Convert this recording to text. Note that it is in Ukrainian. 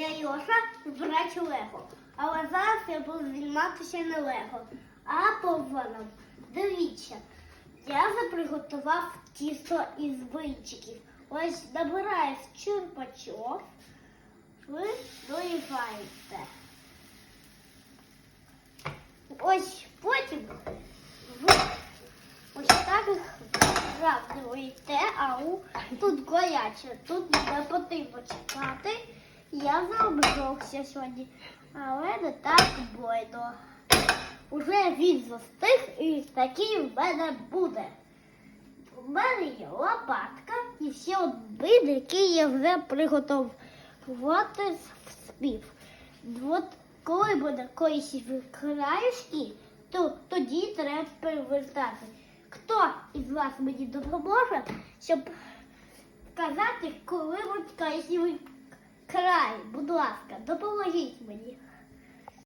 Я Йоша, збирач Лего. Але зараз я буду займатися не Лего, а пованом. Дивіться, я вже приготував тісто із блинчиків. Ось набираю черпачок, ви доїжджаєте. Ось потім ви ось так їх вравнюєте, а тут гаряче, тут не потрібно чекати. Я заобжовся сьогодні, але не так бойно. Уже він застиг і такий в мене буде. У мене є лопатка і всі обиди, які я вже приготувати спів. От коли буде колись краєшки, то тоді треба перевертати. Хто із вас мені допоможе, щоб сказати, коли край? Будь ласка, допоможіть мені.